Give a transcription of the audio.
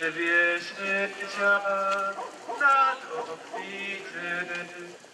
drwie życia nad obfity.